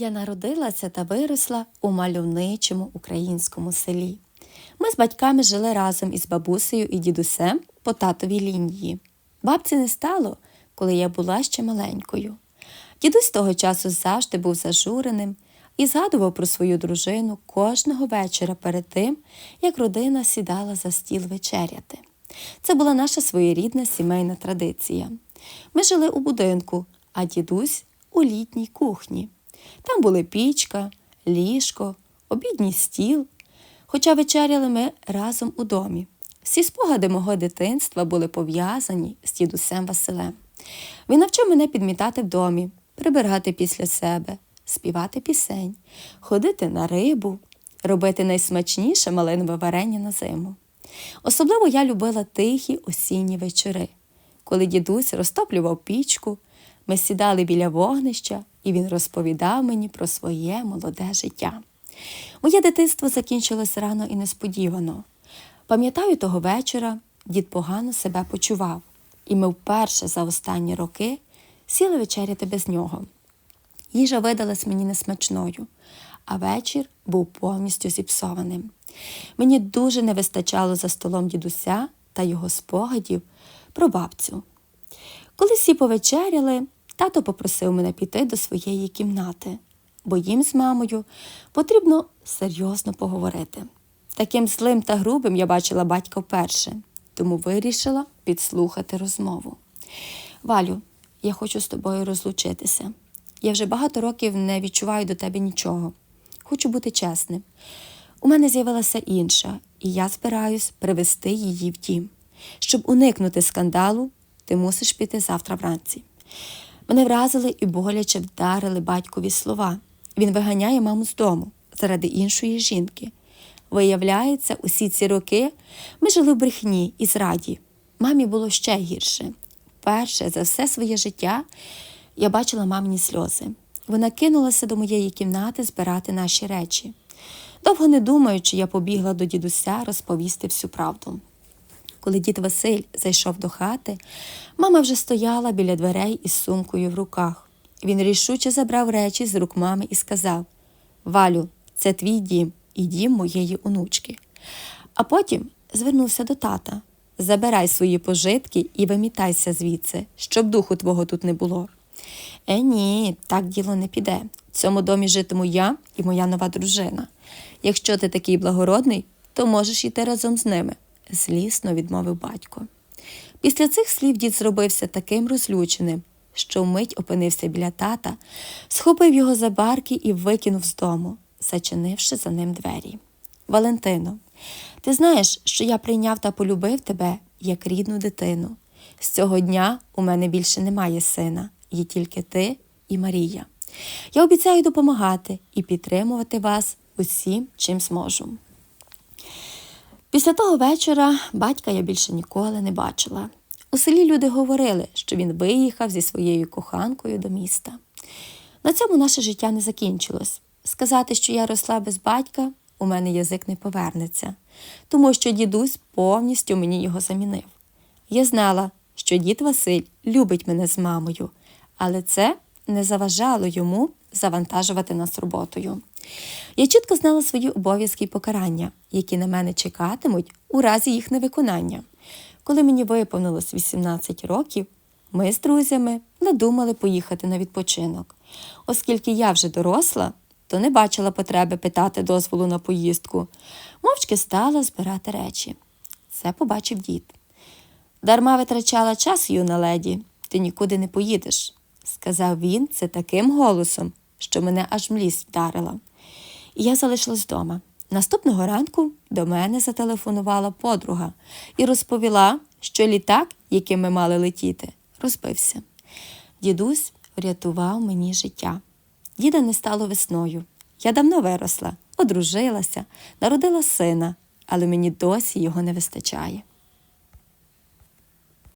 Я народилася та виросла у мальовничому українському селі. Ми з батьками жили разом із бабусею і дідусем по татовій лінії. Бабці не стало, коли я була ще маленькою. Дідусь того часу завжди був зажуреним і згадував про свою дружину кожного вечора перед тим, як родина сідала за стіл вечеряти. Це була наша своєрідна сімейна традиція. Ми жили у будинку, а дідусь у літній кухні. Там були пічка, ліжко, обідній стіл. Хоча вечеряли ми разом у домі. Всі спогади мого дитинства були пов'язані з дідусем Василем. Він навчив мене підмітати в домі, прибирати після себе, співати пісень, ходити на рибу, робити найсмачніше малинове варення на зиму. Особливо я любила тихі осінні вечори, коли дідусь розтоплював пічку, ми сідали біля вогнища, і він розповідав мені про своє молоде життя. Моє дитинство закінчилось рано і несподівано. Пам'ятаю того вечора, дід погано себе почував, і ми вперше за останні роки сіли вечеряти без нього. Їжа видалась мені несмачною, а вечір був повністю зіпсованим. Мені дуже не вистачало за столом дідуся та його спогадів про бабцю. Коли всі повечеряли, тато попросив мене піти до своєї кімнати, бо їм з мамою потрібно серйозно поговорити. Таким злим та грубим я бачила батька вперше, тому вирішила підслухати розмову. Валю, я хочу з тобою розлучитися. Я вже багато років не відчуваю до тебе нічого. Хочу бути чесним. У мене з'явилася інша, і я збираюсь привести її в дім. Щоб уникнути скандалу, ти мусиш піти завтра вранці. Мене вразили і боляче вдарили батькові слова. Він виганяє маму з дому заради іншої жінки. Виявляється, усі ці роки ми жили в брехні і зраді. Мамі було ще гірше. Перше за все своє життя я бачила мамині сльози. Вона кинулася до моєї кімнати збирати наші речі. Довго не думаючи, я побігла до дідуся розповісти всю правду. Коли дід Василь зайшов до хати, мама вже стояла біля дверей із сумкою в руках. Він рішуче забрав речі з рук мами і сказав: Валю, це твій дім і дім моєї онучки. А потім звернувся до тата: Забирай свої пожитки і вимітайся звідси, щоб духу твого тут не було. Е, ні, так діло не піде. В цьому домі житиму я і моя нова дружина. Якщо ти такий благородний, то можеш йти разом з ними, злісно відмовив батько. Після цих слів дід зробився таким розлюченим, що вмить опинився біля тата, схопив його за барки і викинув з дому, зачинивши за ним двері. Валентино, ти знаєш, що я прийняв та полюбив тебе як рідну дитину. З цього дня у мене більше немає сина, є тільки ти і Марія. Я обіцяю допомагати і підтримувати вас усім, чим зможу. Після того вечора батька я більше ніколи не бачила. У селі люди говорили, що він виїхав зі своєю коханкою до міста. На цьому наше життя не закінчилось. Сказати, що я росла без батька, у мене язик не повернеться, тому що дідусь повністю мені його замінив. Я знала, що дід Василь любить мене з мамою, але це не заважало йому завантажувати нас роботою. Я чітко знала свої обов'язки і покарання, які на мене чекатимуть у разі їх невиконання. Коли мені виповнилось 18 років, ми з друзями надумали поїхати на відпочинок. Оскільки я вже доросла, то не бачила потреби питати дозволу на поїздку. Мовчки стала збирати речі. Це побачив дід. Дарма витрачала час, юна леді, ти нікуди не поїдеш, сказав він це таким голосом, що мене аж млість вдарила. І я залишилась вдома. Наступного ранку до мене зателефонувала подруга і розповіла, що літак, яким ми мали летіти, розбився. Дідусь врятував мені життя. Діда не стало весною. Я давно виросла, одружилася, народила сина, але мені досі його не вистачає.